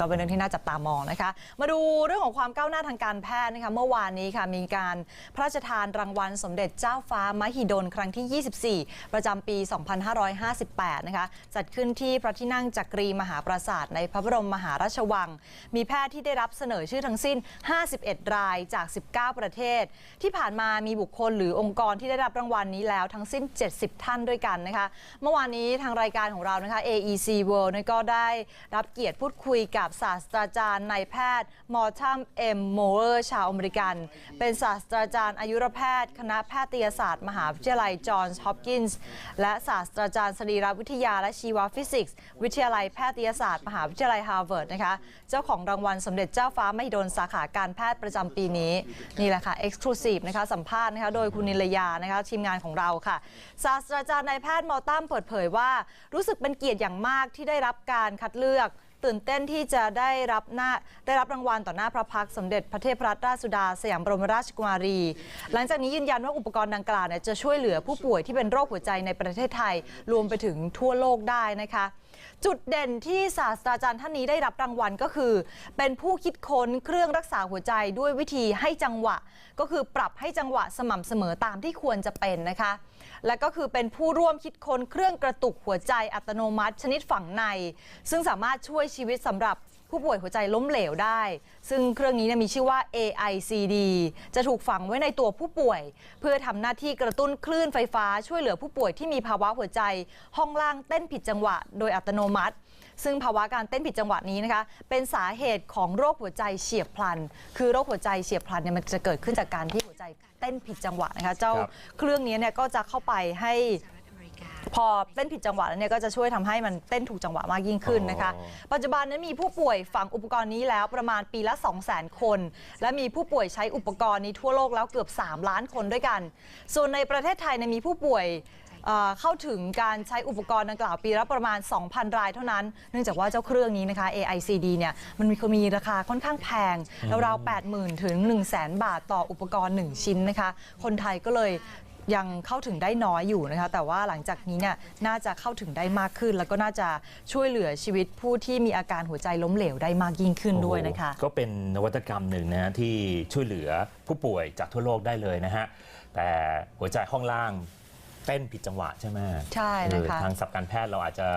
ก็เป็นเรื่องที่น่าจับตามองนะคะ มาดูเรื่องของความก้าวหน้าทางการแพทย์นะคะ เมื่อวานนี้ค่ะมีการพระราชทานรางวัลสมเด็จเจ้าฟ้ามหิดลครั้งที่ 24 ประจำปี 2558 นะคะ จัดขึ้นที่พระที่นั่งจักรีมหาปราสาทในพระบรมมหาราชวัง มีแพทย์ที่ได้รับเสนอชื่อทั้งสิ้น 51 รายจาก 19 ประเทศ ที่ผ่านมามีบุคคลหรือองค์กรที่ได้รับรางวัลนี้แล้วทั้งสิ้น 70 ท่านด้วยกันนะคะ เมื่อวานนี้ทางรายการของเรานะคะ AEC World ก็ได้รับเกียรติพูดคุยกับศาสตราจารย์นายแพทย์ มอร์ทัมเอ็มโมเออร์ชาวอเมริกัน เป็นศาสตราจารย์อายุรแพทย์ คณะแพทยศาสตร์ มหาวิทยาลัยจอห์นส์ฮอปกินส์และศาสตราจารย์สรีรวิทยาและชีวฟิสิกส์ วิทยาลัยแพทยศาสตร์ มหาวิทยาลัยฮาร์วาร์ดนะคะเจ้าของรางวัลสมเด็จเจ้าฟ้ามหิดลสาขาการแพทย์ประจำปีนี้นี่แหละค่ะ Exclusive นะคะสัมภาษณ์นะคะโดยคุณนิลยานะคะทีมงานของเราค่ะ ศาสตราจารย์นายแพทย์มอตั้มเปิดเผยว่า รู้สึกเป็นเกียรติอย่างมากที่ได้รับการคัดเลือก ตื่นเต้นที่จะได้รับหน้าได้รับรางวัลต่อหน้าพระพักสมเด็จพระเทพรัตนราชสุดาสยามบรมราชกุมารี หลังจากนี้ยืนยันว่าอุปกรณ์ดังกล่าวเนี่ยจะช่วยเหลือผู้ป่วยที่เป็นโรคหัวใจในประเทศไทยรวมไปถึงทั่วโลกได้นะคะจุดเด่นที่ศาสตราจารย์ท่านนี้ได้รับรางวัลก็คือ เป็นผู้คิดค้นเครื่องรักษาหัวใจด้วยวิธีให้จังหวะ ก็คือปรับให้จังหวะสม่ำเสมอตามที่ควรจะเป็นนะคะ และก็คือเป็นผู้ร่วมคิดค้นเครื่องกระตุกหัวใจอัตโนมัติ ชนิดฝังใน ซึ่งสามารถช่วยชีวิตสำหรับผู้ป่วยหัวใจล้มเหลวได้ ซึ่งเครื่องนี้เนี่ยมีชื่อว่า AICD จะถูกฝังไว้ในตัวผู้ป่วย เพื่อทำหน้าที่กระตุ้นคลื่นไฟฟ้าช่วยเหลือผู้ป่วยที่มีภาวะหัวใจ ห้องล่างเต้นผิดจังหวะโดยอัตโนมัติ ซึ่งภาวะการเต้นผิดจังหวะนี้นะคะเป็นสาเหตุของโรคหัวใจเฉียบพลัน คือโรคหัวใจเฉียบพลันเนี่ยมันจะเกิดขึ้นจากการที่หัวใจเต้นผิดจังหวะนะคะเจ้าครับเครื่องนี้เนี่ยก็จะเข้าไปให้ พอเต้นผิดจังหวะแล้วเนี่ยก็จะช่วยทำให้มันเต้นถูกจังหวะมากยิ่งขึ้นนะคะ อ๋อ ปัจจุบันนั้นมีผู้ป่วยฝังอุปกรณ์นี้แล้วประมาณปีละ 2 0 0 0 0 0 คน และมีผู้ป่วยใช้อุปกรณ์นี้ทั่วโลกแล้วเกือบ 3 ล้านคนด้วยกัน ส่วนในประเทศไทยเนี่ยมีผู้ป่วยเอ่อเข้าถึงการใช้อุปกรณ์ดังกล่าวปีละประมาณ 2,000 รายเท่านั้น เนื่องจากว่าเจ้าเครื่องนี้นะคะ AICD เนี่ยมันมีมีราคาค่อนข้างแพงราวๆ80,000 ถึง 1 0 0 0 0 0 บาทต่ออุปกรณ์ 1 ชิ้นนะคะ คนไทยก็เลย ยังเข้าถึงได้น้อยอยู่นะคะ แต่ว่าหลังจากนี้เนี่ยน่าจะเข้าถึงได้มากขึ้น แล้วก็น่าจะช่วยเหลือชีวิตผู้ที่มีอาการหัวใจล้มเหลวได้มากยิ่งขึ้นด้วยนะคะโอ้โหก็เป็นนวัตกรรมหนึ่งนะฮะที่ช่วยเหลือผู้ป่วยจากทั่วโลกได้เลยนะฮะแต่หัวใจห้องล่างเต้นผิดจังหวะใช่ไหมใช่นะคะเออทางศัพท์การแพทย์เราอาจจะ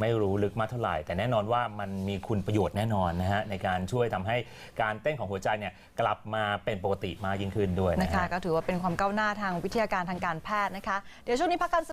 ไม่รู้ลึกมากเท่าไหร่ แต่แน่นอนว่ามันมีคุณประโยชน์แน่นอนนะฮะในการช่วยทำให้การเต้นของหัวใจเนี่ยกลับมาเป็นปกติมากยิ่งขึ้นด้วยนะนะคะฮะก็ถือว่าเป็นความก้าวหน้าทางวิทยาการทางการแพทย์นะคะ เดี๋ยวช่วงนี้พักกัน